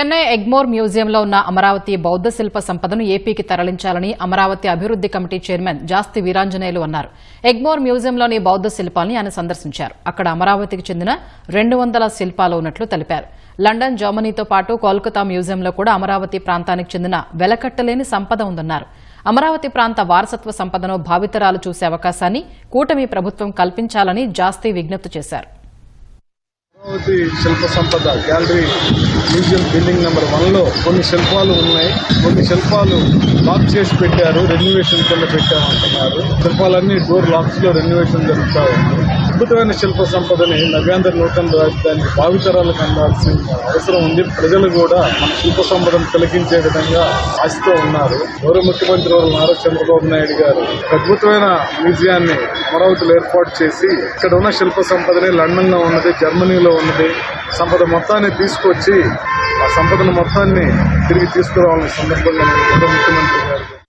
చెన్నై ఎగ్మోర్ మ్యూజియంలో ఉన్న అమరావతి బౌద్ధ శిల్ప సంపదను ఏపీకి తరలించాలని అమరావతి అభివృద్ది కమిటీ చైర్మన్ జాస్తి వీరాంజనేయులు అన్నారు. ఎగ్మోర్ మ్యూజియంలోని బౌద్ధ శిల్పాల్ని ఆయన సందర్శించారు. అక్కడ అమరావతికి చెందిన రెండు వందల శిల్పాలు ఉన్నట్లు తెలిపారు. లండన్ జర్మనీతో పాటు కోల్కతా మ్యూజియంలో కూడా అమరావతి ప్రాంతానికి చెందిన వెలకట్టలేని సంపద ఉందన్నారు. అమరావతి ప్రాంత వారసత్వ సంపదను భావితరాలు చూసే అవకాశాన్ని కూటమి ప్రభుత్వం కల్పించాలని జాస్తి విజ్ఞప్తి చేశారు. అమరావతి శిల్ప సంపద గ్యాలరీ మ్యూజియం బిల్డింగ్ నెంబర్ వన్లో కొన్ని శిల్పాలు ఉన్నాయి. కొన్ని శిల్పాలు లాక్ చేసి పెట్టారు రెన్యువేషన్ కింద పెట్టామంటున్నారు. శిల్పాలన్నీ డోర్ లాక్స్లో రెన్యువేషన్ జరుగుతూ ఉంది. అద్భుతమైన శిల్ప సంపదని నవ్యాంధ్ర నూతన రాజధానికి భావితరాలకు అందాల్సిన అవసరం ఉంది. ప్రజలు కూడా మన శిల్ప సంపదను తిలకించే విధంగా ఆశతో ఉన్నారు. గౌరవ ముఖ్యమంత్రి వారు నారా చంద్రబాబు నాయుడు గారు అద్భుతమైన మ్యూజియాన్ని అమరావతిలో ఏర్పాటు చేసి ఇక్కడ ఉన్న శిల్ప సంపదని లండన్లో ఉన్నది జర్మనీలో ఉన్నది. సంపద మొత్తాన్ని తీసుకొచ్చి ఆ సంపదను మొత్తాన్ని తిరిగి తీసుకురావాలని సందర్భంగా నేను గౌరవ ముఖ్యమంత్రి గారు